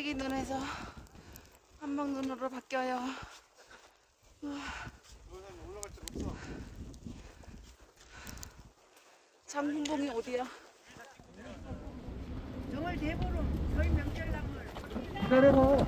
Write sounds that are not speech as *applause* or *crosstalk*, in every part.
쌀아기 눈에서 한방 눈으로 바뀌어요. 장군봉이 어디야? 정월 대보로 저희 명절남을 기다려봐.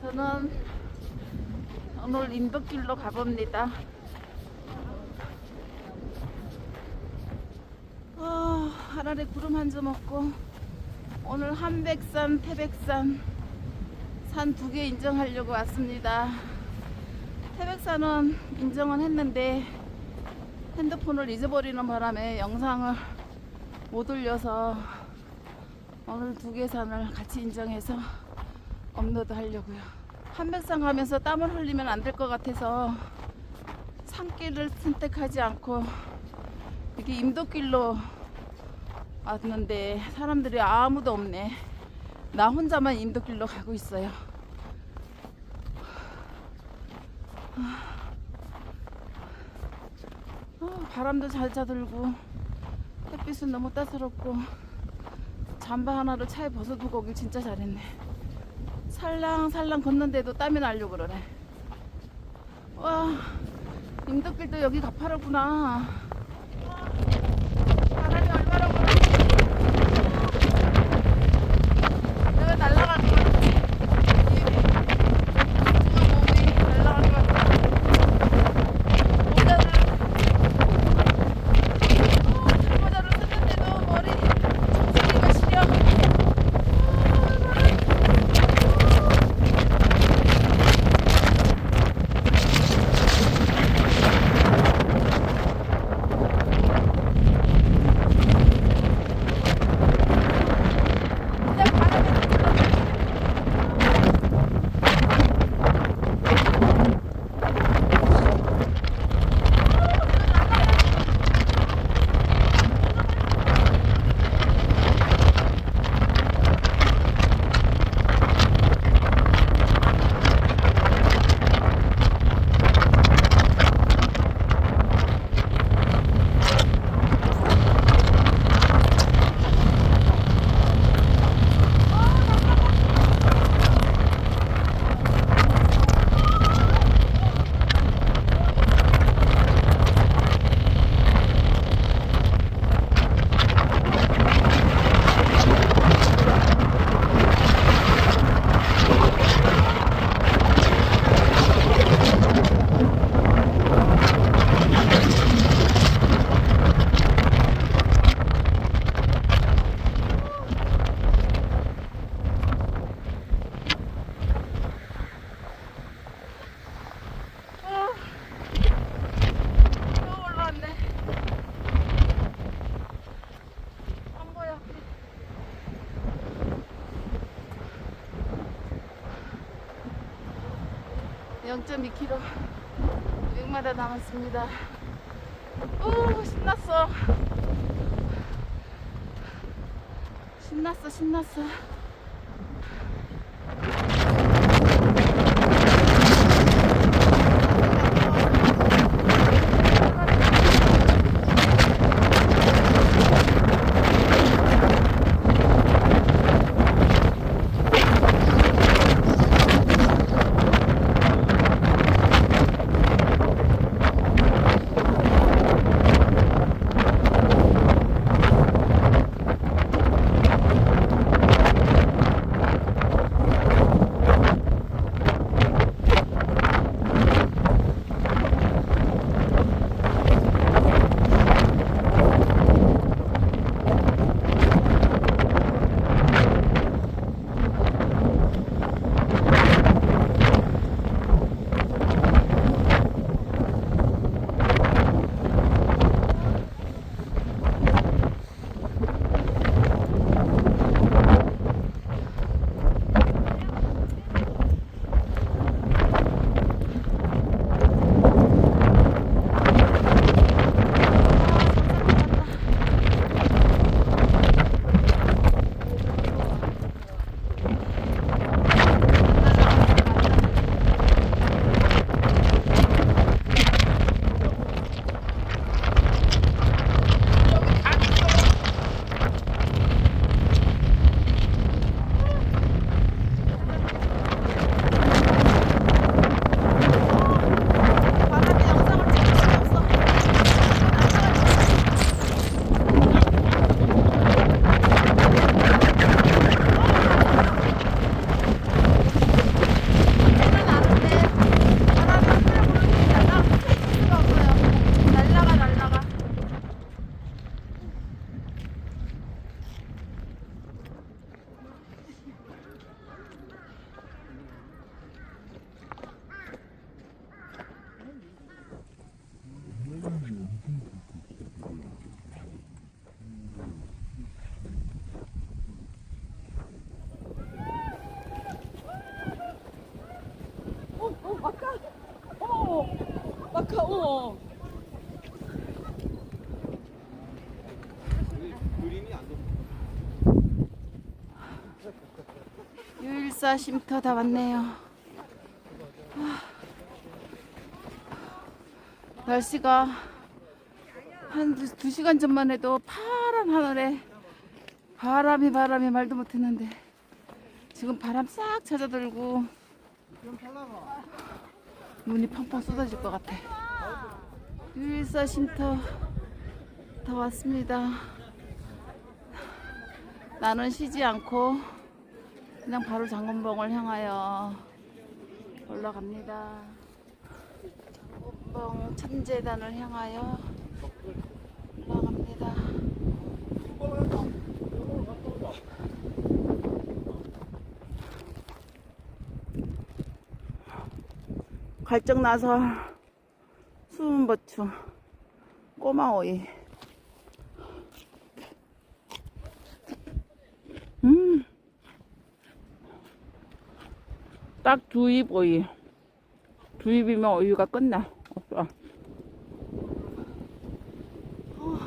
저는 오늘 인도길로 가봅니다. 아, 하늘에 구름 한 점 없고 오늘 한백산, 태백산 산 두 개 인정하려고 왔습니다. 태백산은 인정은 했는데 핸드폰을 잊어버리는 바람에 영상을 못 올려서 오늘 두 개 산을 같이 인정해서 업로드 하려고요. 한백산 가면서 땀을 흘리면 안 될 것 같아서 산길을 선택하지 않고 이렇게 임도길로 왔는데 사람들이 아무도 없네. 나 혼자만 임도길로 가고 있어요. 아, 바람도 잘자 들고 햇빛은 너무 따스럽고 잠바 하나를 차에 벗어두고 오길 진짜 잘했네. 살랑살랑 걷는데도 땀이 나려고 그러네. 와, 임덕길도 여기 가파르구나. 0.2km 6마다 남았습니다. 오 신났어. 신났어 신났어. 안 돼. 유일사 쉼터 다 왔네요. 아. 날씨가 한 두, 두 시간 전만 해도 파란 하늘에 바람이 바람이 말도 못했는데 지금 바람 싹 찾아들고 눈이 펑펑 쏟아질 것 같아. 유일사 쉼터 다 왔습니다. 나는 쉬지 않고 그냥 바로 장건봉을 향하여 올라갑니다. 장건봉 천재단을 향하여 올라갑니다. 갈증 나서 수분 버추 꼬마 오이 음. 딱 두 입 오이. 두 입이면 오이가 끝나. 없어. 어,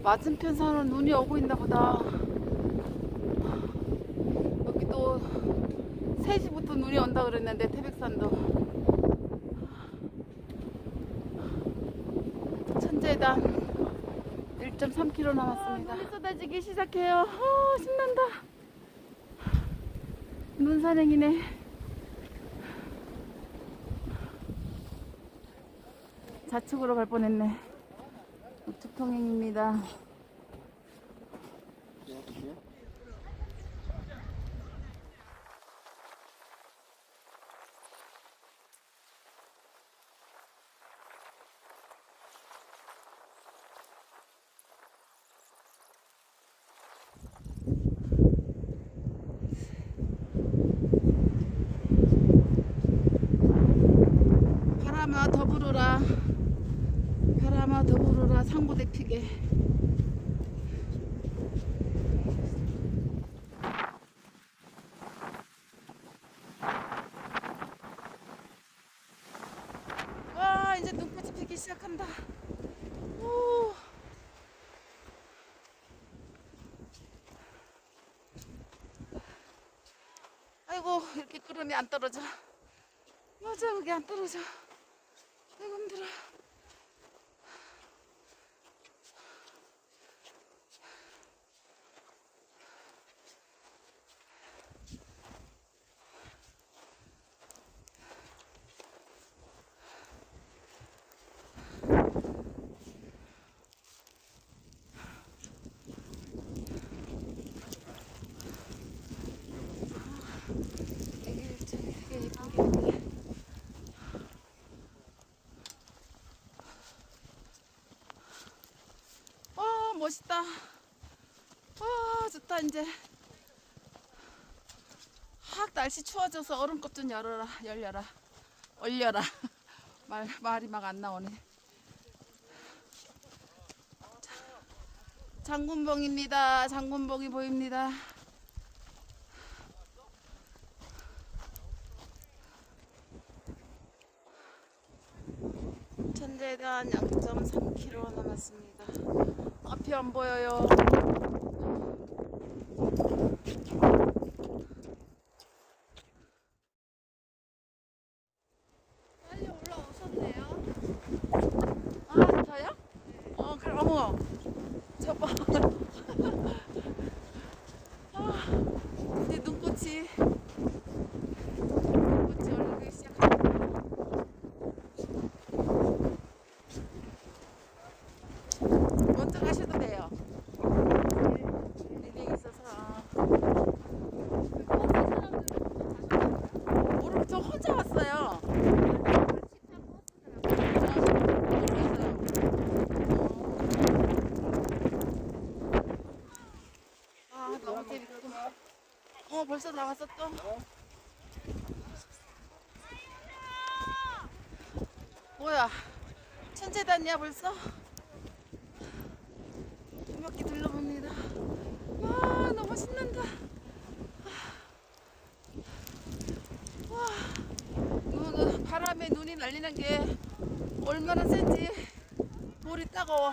맞은편 산은 눈이 오고 있나 보다. 여기 또 3시부터 눈이 온다 그랬는데 태백산도. 천재단 1.3km 남았습니다. 눈이 쏟아지기 시작해요. 어, 신난다. 눈사랭이네. 좌측으로 갈 뻔했네. 우측 통행입니다. 더 불어라. 바람아 더 불어라. 상고대 피게. 와 이제 눈꽃이 피기 시작한다. 오. 아이고 이렇게 끓으면 안 떨어져. 맞아 그게 안 떨어져. 아이고 힘들어. 되게 되게 되게 예쁘게 예쁘게. 와 멋있다. 와 좋다 이제. 확 날씨 추워져서 얼음컵 좀 열어라 열려라 얼려라 *laughs* 말 말이 막 안 나오네. 자, 장군봉입니다. 장군봉이 보입니다. 천재단 0.3km 남았습니다. 앞이 안 보여요. 빨리 올라오셨네요. 아, 저요? 어, 그럼 어머. 저 봐. 아, 이제 눈꽃이 눈꽃이 얼기 시작합니다. 먼저 가셔도 돼요. 리빙 있어서. 모르고 저 혼자 왔어요. 아 너무 재밌고 어 벌써 나왔어 또 뭐야 천재단이야 벌써? 한 바퀴 둘러봅니다. 와 너무 신난다. 와 눈, 바람에 눈이 날리는 게 얼마나 센지 돌이 따가워.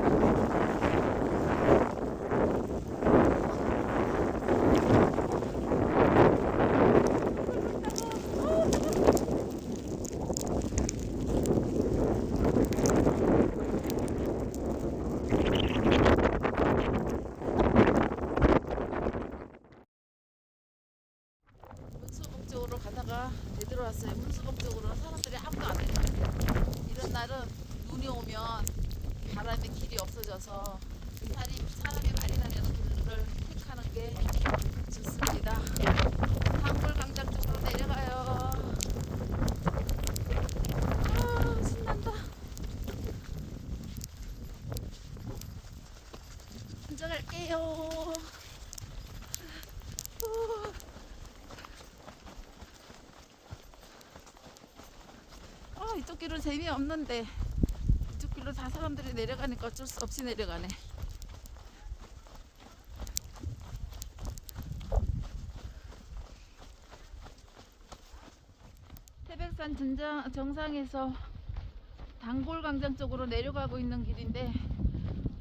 바람에 길이 없어져서 사람이, 사람이 많이 다니는 길을 택하는 게 좋습니다. 한골 광장 쪽으로 내려가요. 아, 신난다. 먼저 갈게요. 이쪽 길은 재미없는데 길로 다 사람들이 내려가니까 어쩔 수 없이 내려가네. 태백산 전장, 정상에서 단골광장 쪽으로 내려가고 있는 길인데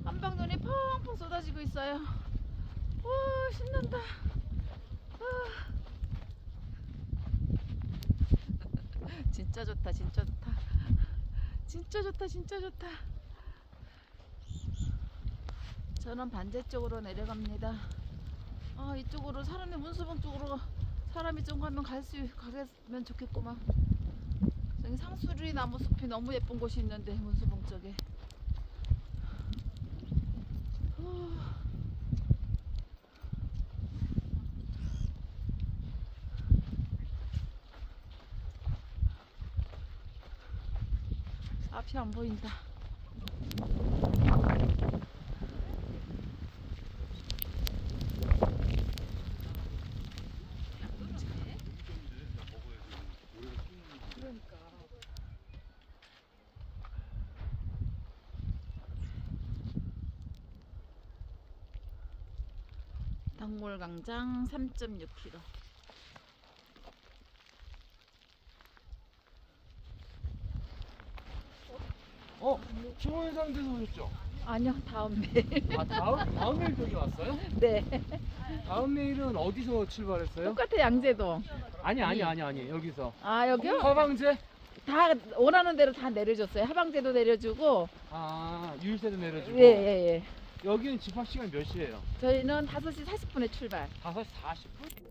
한방눈이 펑펑 쏟아지고 있어요. 와 신난다. 아. *laughs* 진짜 좋다 진짜 좋다 진짜 좋다 진짜 좋다. 저는 반대쪽으로 내려갑니다. 아 이쪽으로 사람이 문수봉 쪽으로 사람이 좀 가면 갈 수 가면 좋겠구만. 여기 상수리 나무 숲이 너무 예쁜 곳이 있는데 문수봉 쪽에 앞이 안 보인다. 당골광장 3.6km. 어, 김원상대에서 오셨죠? 아니요, 다음 매. 아, 다음, 다음 메일 여기 왔어요? *laughs* 네. 다음 메일은 어디서 출발했어요? 똑같아 양재동. 아니, 아니, 아니, 아니, 여기서. 아 여기요? 화방제? 다 원하는 대로 다 내려줬어요. 하방제도 내려주고. 아, 유일세도 내려주고. 예, 예, 예. 여기는 집합 시간 몇 시예요? 저희는 5시 40분에 출발. 5시 40분?